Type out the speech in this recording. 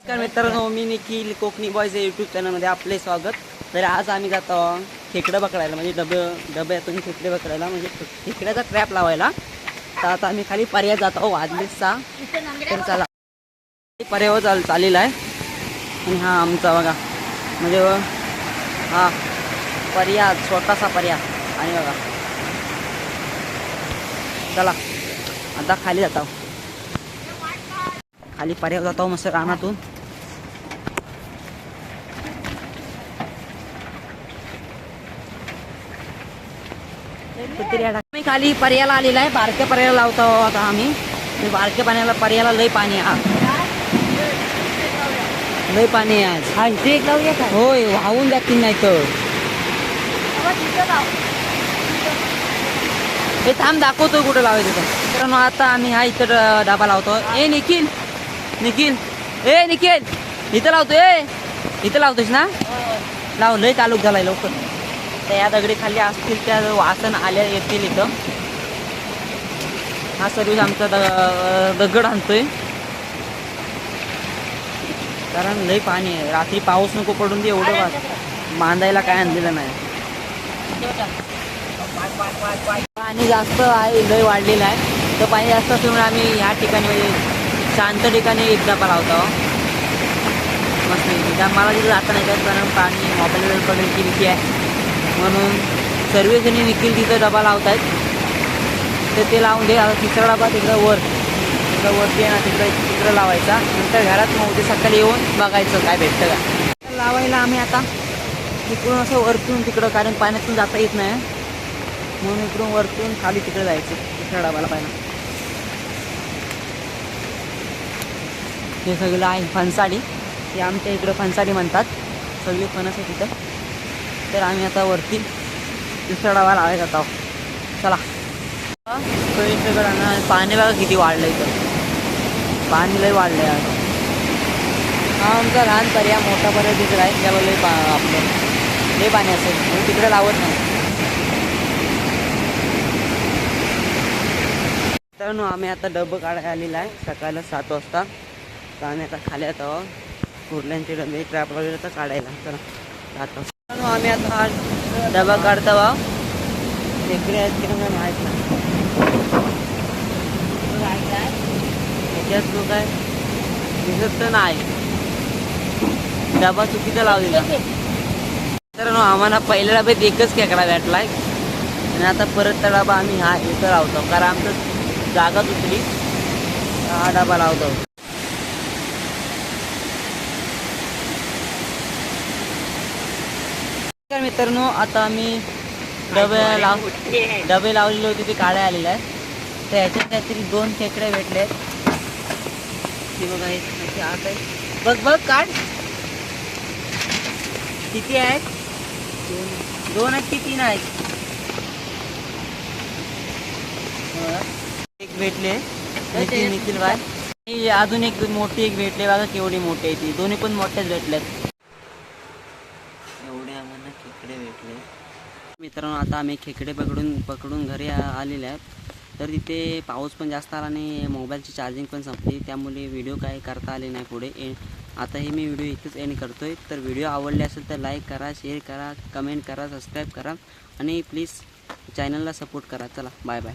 नमस्कार मित्रांनो मी निखिल कोकणी बॉयज या यूट्यूब चॅनलमध्ये आपले स्वागत. तर आज आम्ही जातो खेकडं पकडायला म्हणजे डबे डब्यातून खेकडे पकडायला म्हणजे खेकड्याचा ट्रॅप लावायला. तर आता आम्ही खाली पर्याय जात आहो वाजले तर चला. पर्याय हो चाल चाललेला आहे. आणि हा आमचा बघा म्हणजे हा पर्याय छोटासा पर्याय. आणि बघा. चला आता खाली जात आहो खाली पर्याय जातो मस्त रानातून मी खाली पर्याला आलेला आहे बारक्या पर्याला लावतो आता आम्ही आणि बारक्या पाण्याला पर्याला लय पाणी आहे आज. लय पाणी आहे आज हा इथे एक लावूया का होय वाहून जातील नाही तर हे थांब दाखवतो कुठं लावायचं तर मित्रांनो आता आम्ही हा इथं ड- डाबा लावतो ए निखिल निखिल. ए निखिल. इथं लावतो ए. इथं लावतोस ना? लाव लय तालुक झालाय लवकर. त्या या दगडी खाली असतील त्या वासन आल्या येतील इथं. हा सर्विस आमचा दगड आणतोय. कारण लय पाणी आहे. रात्री पाऊस नको पडून दे एवढं वा- बांधायला काय आणलेलं नाही. पाणी जास्त आहे लय वाढलेलं आहे. तर पाणी जास्त असल्यामुळे आम्ही ह्या ठिकाणी शांत ठिकाणी एक डबा लावतो. मस्त पैकी. त्या मला तिथे जाता नाही येत कारण पाणी मोबाईल पडेल की भीती आहे. म्हणून सर्वजणी निखील तिथं डबा लावत आहेत तर ते लावून दे. आता तिसरा डबा तिकडं वर. तिकडं वरती आहे ना तिकडं तिकडं लावायचा. नंतर घरात मग उद्या सकाळी येऊन बघायचं काय भेटतं का. लावायला आम्ही आता. इकडून असं वरतून तिकडं कारण पाण्यातून जाता येत नाही. म्हणून इकडून वरतून खाली तिकडे जायचं. तिसऱ्या डबाला पाहिजे हे सगळं आहे फणसाडी. हे आमच्या इकडं फणसाडी म्हणतात. सगळी फणस आहे तिथं तर आम्ही आता वरती दुसरा डबा लावायला जात. आहोत चला सगळी सगळं पाणी बघा किती वाढलं इथं. पाणी लय वाढलं आहे आता हा आमचा लहान पर्याय मोठा पर्याय तिकडं आहे. त्याला लय पा आपलं लय पाणी असेल. म्हणून तिकडे लावत नाही. तर आम्ही आता डबं काढायला आलेला आहे. सकाळला सात वाजता. तर आम्ही आता खाली आता. कुर्ल्यांचे डबे ट्रॅप वगैरे तर काढायला. तर जातो. आम्ही आता हा डबा काढतो बा. खेकडे आहेत की नाही माहीत नाही. याच्यात तो काय दिसत तर नाही. डबा चुकीचा लावलेला तर आम्हाला पहिल्या डब्यात एकच खेकडा भेटला आणि आता परत त्या डबा आम्ही हा इथं लावतो. कारण आमचं जागा दुसरी. हा डबा लावतो. मित्रांनो आता आम्ही डबे लाव डबे लावलेले होते ते काढे आलेले आहे तर ह्याच्यात काहीतरी दोन खेकडे भेटले आहेत. ते बघा हे असे आत आहे. बघ बघ काढ. किती आहेत? दोन. दोन आहेत की तीन आहेत. एक भेटले. निखिल बाय अजून एक मोठी एक भेटले. बघा केवढी मोठी आहे ती. दोन्ही पण मोठ्याच भेटल्यात एवढे आम्हाला खेकडे भेटले मित्रांनो आता आम्ही खेकडे पकडून पकडून घरी आलेले आहेत. तर तिथे पाऊस पण जास्त आला आणि मोबाईलची चार्जिंग पण संपली. त्यामुळे व्हिडिओ काही करता आले नाही पुढे. एंड आता हे मी व्हिडिओ इथेच एंड करतो आहे तर व्हिडिओ आवडले असेल तर लाईक करा शेअर करा कमेंट करा सबस्क्राईब करा आणि प्लीज चॅनलला सपोर्ट करा. चला बाय बाय